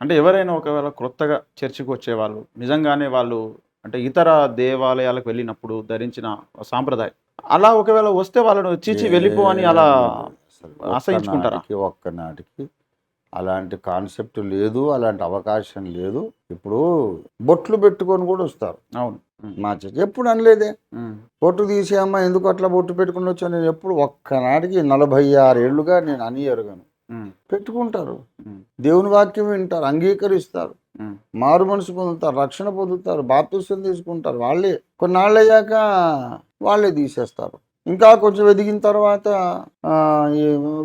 అంటే ఎవరైనా ఒకవేళ క్రొత్తగా చర్చికి వచ్చేవాళ్ళు నిజంగానే వాళ్ళు అంటే ఇతర దేవాలయాలకు వెళ్ళినప్పుడు ధరించిన సాంప్రదాయం. అలా ఒకవేళ వస్తే వాళ్ళను చీచి వెళ్ళిపో అని అలా అసలు ఆశయించుకుంటారా? ఒక్కనాటికి అలాంటి కాన్సెప్ట్ లేదు అలాంటి అవకాశం లేదు. ఇప్పుడు బొట్లు పెట్టుకొని కూడా వస్తారు. అవును. మా చర్చ ఎప్పుడు అనలేదే. బొట్టు తీసే అమ్మ ఎందుకు అట్లా బొట్టు పెట్టుకుని వచ్చా నేను ఎప్పుడు ఒక్కనాటికి నలభై ఆరేళ్ళుగా నేను అని ఎరగను పెట్టుకుంటారు. దేవుని వాక్యం వింటారు అంగీకరిస్తారు. మారు మనసు పొందుతారు రక్షణ పొందుతారు బాప్తిసం తీసుకుంటారు. వాళ్ళే కొన్నాళ్ళు అయ్యాక వాళ్ళే తీసేస్తారు. ఇంకా కొంచెం ఎదిగిన తర్వాత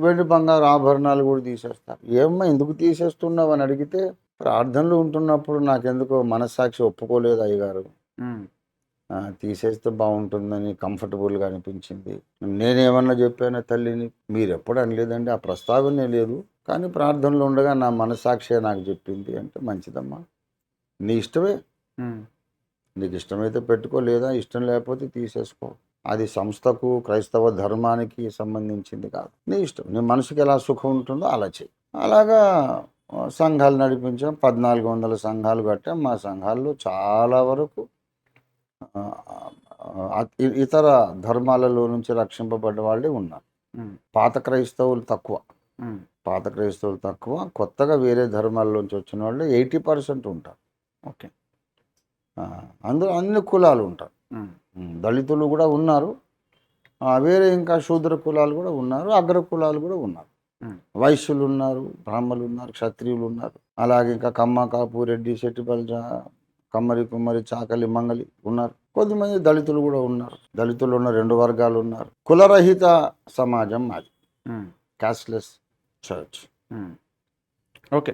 వెండి బంగారు ఆభరణాలు కూడా తీసేస్తారు. ఏమ్మా ఎందుకు తీసేస్తున్నావు అని అడిగితే ప్రార్థనలు ఉంటున్నప్పుడు నాకెందుకో మనస్సాక్షి ఒప్పుకోలేదు అయ్యగారు. తీసేస్తే బాగుంటుందని కంఫర్టబుల్గా అనిపించింది. నేనేమన్నా చెప్పానా తల్లిని? మీరు ఎప్పుడు అనలేదండి ఆ ప్రస్తావనే లేదు. కానీ ప్రార్థనలో ఉండగా నా మనస్సాక్షే నాకు చెప్పింది అంటే మంచిదమ్మా. నీ ఇష్టమే. నీకు ఇష్టమైతే పెట్టుకో లేదా ఇష్టం లేకపోతే తీసేసుకో. అది సంస్థకు క్రైస్తవ ధర్మానికి సంబంధించింది కాదు. నీ ఇష్టం. నీ మనసుకి ఎలా సుఖం ఉంటుందో అలా చెయ్యి అలాగా సంఘాలు నడిపించాం. పద్నాలుగు వందల సంఘాలు కట్టాం. మా సంఘాల్లో చాలా వరకు ఇతర ధర్మాలలో నుంచి రక్షింపబడ్డ వాళ్ళే ఉన్నారు. పాత క్రైస్తవులు తక్కువ. పాత క్రైస్తవులు తక్కువ కొత్తగా వేరే ధర్మాల్లోంచి వచ్చిన వాళ్ళు ఎయిటీ పర్సెంట్ ఉంటారు. ఓకే. అందులో అన్ని కులాలు ఉంటారు. దళితులు కూడా ఉన్నారు. వేరే ఇంకా శూద్ర కులాలు కూడా ఉన్నారు అగ్ర కులాలు కూడా ఉన్నారు. వైశ్యులు ఉన్నారు బ్రాహ్మణులు ఉన్నారు క్షత్రియులు ఉన్నారు. అలాగే ఇంకా కమ్మ కాపు రెడ్డి శెట్టిపల్జ కమ్మరి కుమ్మరి చాకలి మంగలి ఉన్నారు. కొద్దిమంది దళితులు కూడా ఉన్నారు. దళితులు ఉన్న రెండు వర్గాలు ఉన్నారు. కులరహిత సమాజం మాది. Um, casteless church um. Okay